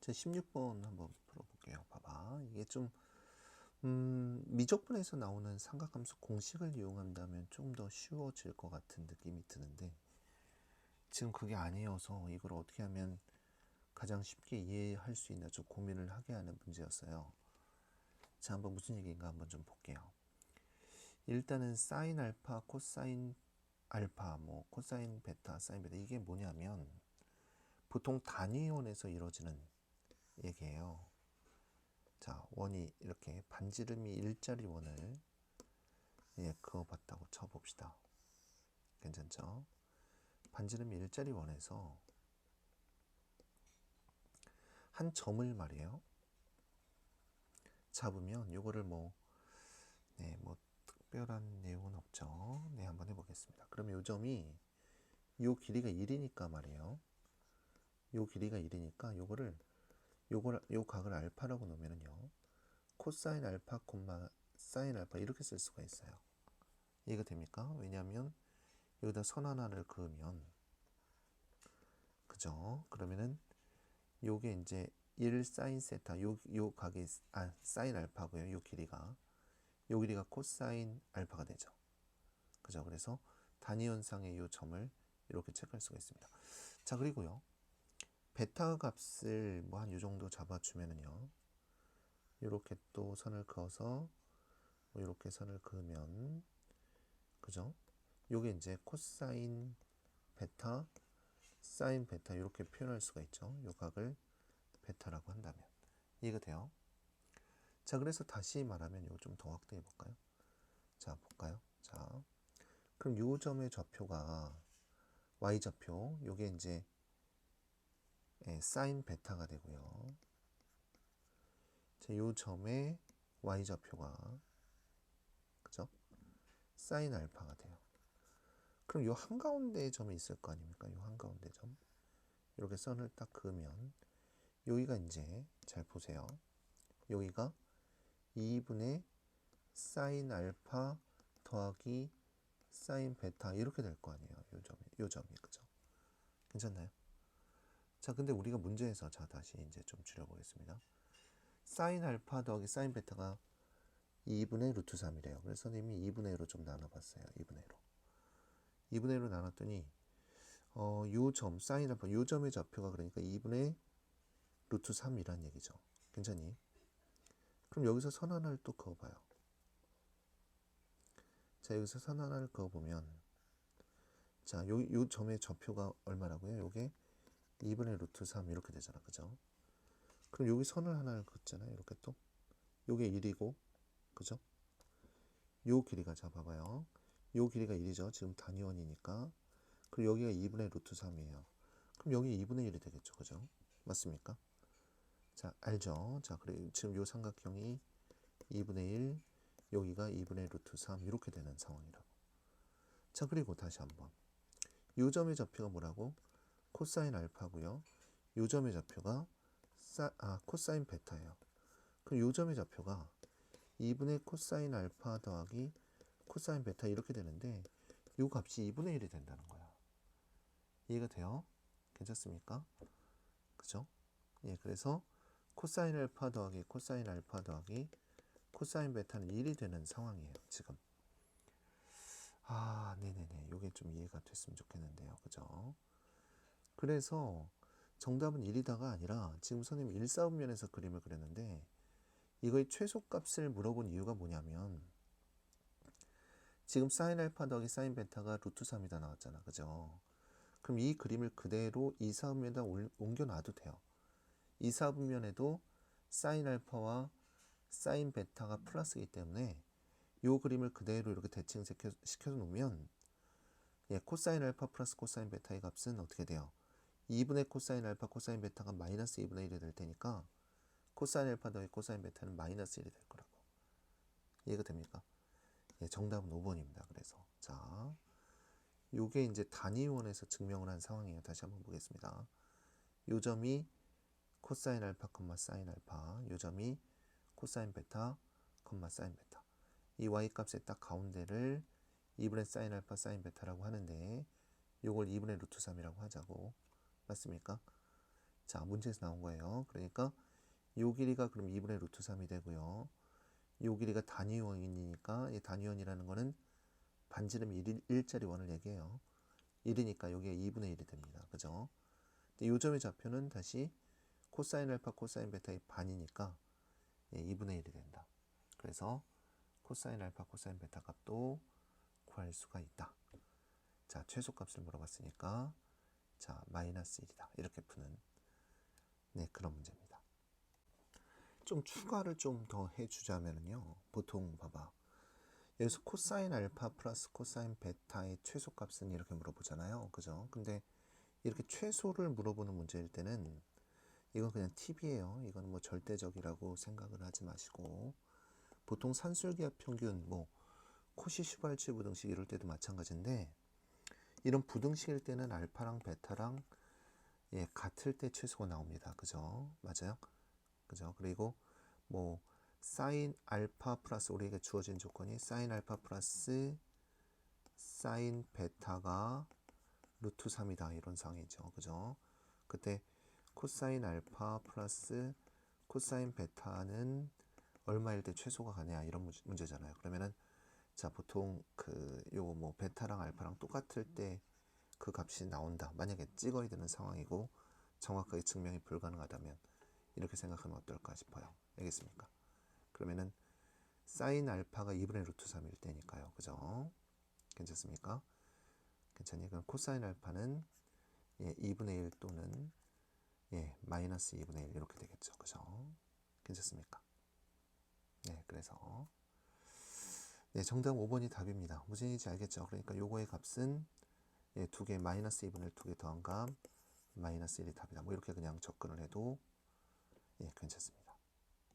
제 16번 한번 풀어볼게요. 봐봐. 이게 좀, 음, 미적분에서 나오는 삼각함수 공식을 이용한다면 좀 더 쉬워질 것 같은 느낌이 드는데, 지금 그게 아니어서 이걸 어떻게 하면 가장 쉽게 이해할 수 있나 좀 고민을 하게 하는 문제였어요. 자, 한번 무슨 얘기인가 한번 좀 볼게요. 일단은 사인 알파, 코사인 알파, 뭐 코사인 베타, 사인 베타 이게 뭐냐면 보통 단위원에서 이루어지는 얘기예요. 자, 원이 이렇게 반지름이 일자리 원을 예, 그어봤다고 쳐봅시다. 괜찮죠? 반지름이 일자리 원에서 한 점을 말이에요. 잡으면 요거를 뭐, 네, 뭐 특별한 내용은 없죠. 네, 한번 해보겠습니다. 그러면 요 점이 요 길이가 1이니까 말이에요. 요 길이가 1이니까 요거를 요걸 요 각을 알파라고 놓으면은요. 코사인 알파 콤마 사인 알파 이렇게 쓸 수가 있어요. 이해가 됩니까? 왜냐하면 여기다 선 하나를 그으면 그죠? 그러면은 요게 이제 1 사인 세타 요, 요 각이 아 사인 알파고요. 요 길이가 요 길이가 코사인 알파가 되죠. 그죠? 그래서 단위원상의 요 점을 이렇게 체크할 수가 있습니다. 자 그리고요. 베타 값을 뭐 한 요 정도 잡아주면은요. 이렇게 또 선을 그어서 뭐 이렇게 선을 그으면 그죠? 요게 이제 코사인 베타 사인 베타 이렇게 표현할 수가 있죠. 요 각을 베타라고 한다면 이해가 돼요? 자 그래서 다시 말하면 이거 좀 더 확대해 볼까요? 자 볼까요? 자 그럼 요 점의 좌표가 y 좌표 요게 이제 예, 사인 베타가 되고요. 자, 요 점의 y 좌표가 그죠? 사인 알파가 돼요. 그럼 요 한가운데 점이 있을 거 아닙니까? 요 한가운데 점. 이렇게 선을 딱 그으면 여기가 이제 잘 보세요. 여기가 2분의 사인 알파 더하기 사인 베타 이렇게 될 거 아니에요. 요 점이 요 점이 그죠? 괜찮나요? 자, 근데 우리가 문제에서 자 다시 이제 좀 줄여보겠습니다. 사인 알파 더하기 사인 베타가 2분의 루트 3이래요. 그래서 선생님이 2분의 1로 좀 나눠봤어요. 2분의 1로. 2분의 1로 나눴더니 어, 요 점, 사인 알파, 요 점의 좌표가 그러니까 2분의 루트 3이란 얘기죠. 괜찮니? 그럼 여기서 선 하나를 또 그어봐요. 자, 여기서 선 하나를 그어보면 자, 요, 요 점의 좌표가 얼마라고요? 요게 2분의 루트 3 이렇게 되잖아. 그죠? 그럼 여기 선을 하나를 긋잖아요. 이렇게 또. 요게 1이고, 그죠? 요 길이가, 자, 봐봐요. 요 길이가 1이죠. 지금 단위원이니까. 그리고 여기가 2분의 루트 3이에요. 그럼 여기 2분의 1이 되겠죠. 그죠? 맞습니까? 자, 알죠? 자, 그래 지금 요 삼각형이 2분의 1, 여기가 2분의 루트 3 이렇게 되는 상황이라고. 자, 그리고 다시 한번. 요 점의 좌표가 뭐라고? 코사인 알파고요. 요 점의 좌표가 사, 아, 코사인 베타예요. 그럼 요 점의 좌표가 2분의 코사인 알파 더하기 코사인 베타 이렇게 되는데 요 값이 2분의 1이 된다는 거야. 이해가 돼요? 괜찮습니까? 그죠? 예, 그래서 코사인 알파 더하기 코사인 알파 더하기 코사인 베타는 1이 되는 상황이에요, 지금. 아, 네네네. 요게 좀 이해가 됐으면 좋겠는데요. 그죠? 그래서 정답은 1이다가 아니라 지금 선생님 1사분면에서 그림을 그렸는데 이거의 최소값을 물어본 이유가 뭐냐면 지금 사인 알파 더하기 사인 베타가 루트 3이다 나왔잖아. 그죠? 그럼 이 그림을 그대로 2사분면에다 옮겨 놔도 돼요. 2사분면에도 사인 알파와 사인 베타가 플러스이기 때문에 이 그림을 그대로 이렇게 대칭 시켜 놓으면 예, 코사인 알파 플러스 코사인 베타의 값은 어떻게 돼요? 2분의 코사인 알파 코사인 베타가 마이너스 2분의 1이 될 테니까 코사인 알파 더하기 코사인 베타는 마이너스 1이 될 거라고. 이해가 됩니까? 예, 정답은 5번입니다. 그래서 자, 요게 이제 단위원에서 증명을 한 상황이에요. 다시 한번 보겠습니다. 요 점이 코사인 알파, 콤마 사인 알파, 요 점이 코사인 베타, 콤마 사인 베타. 이 y 값의 딱 가운데를 2분의 사인 알파, 사인 베타라고 하는데 요걸 2분의 루트 3이라고 하자고. 맞습니까? 자, 문제에서 나온 거예요. 그러니까 요 길이가 그럼 2분의 루트 3이 되고요. 요 길이가 단위원이니까 이 단위원이라는 거는 반지름 1, 1짜리 원을 얘기해요. 1이니까 여기가 2분의 1이 됩니다. 그죠? 근데 요 점의 좌표는 다시 코사인 알파 코사인 베타의 반이니까 예, 2분의 1이 된다. 그래서 코사인 알파 코사인 베타 값도 구할 수가 있다. 자, 최소값을 물어봤으니까 자, 마이너스 1이다. 이렇게 푸는 네, 그런 문제입니다. 좀 추가를 좀 더 해주자면요. 보통 봐봐. 여기서 코사인 알파 플러스 코사인 베타의 최소값은 이렇게 물어보잖아요. 그죠? 근데 이렇게 최소를 물어보는 문제일 때는 이건 그냥 팁이에요. 이건 뭐 절대적이라고 생각을 하지 마시고 보통 산술기압 평균 뭐 코시 슈발츠 부등식 이럴 때도 마찬가지인데 이런 부등식일 때는 알파랑 베타랑 예, 같을 때 최소가 나옵니다. 그죠? 맞아요? 그죠? 그리고 뭐 사인 알파 플러스 우리에게 주어진 조건이 사인 알파 플러스 사인 베타가 루트 3이다 이런 상황이죠. 그죠? 그때 코사인 알파 플러스 코사인 베타는 얼마일 때 최소가 가냐 이런 문제- 문제잖아요. 그러면은 자 보통 그 요거 뭐 베타랑 알파랑 똑같을 때 그 값이 나온다. 만약에 찍어야 되는 상황이고 정확하게 증명이 불가능하다면 이렇게 생각하면 어떨까 싶어요. 알겠습니까? 그러면은 사인 알파가 2분의 루트 3일 때니까요. 그죠? 괜찮습니까? 괜찮니? 그럼 코사인 알파는 예, 2분의 1 또는 예, 마이너스 2분의 1 이렇게 되겠죠. 그죠? 괜찮습니까? 네, 그래서 네, 정답 5번이 답입니다. 무슨인지 알겠죠? 그러니까 요거의 값은 예, 2개 마이너스 2분의 2개 더한 값 마이너스 1이 답이다. 뭐 이렇게 그냥 접근을 해도 예, 괜찮습니다.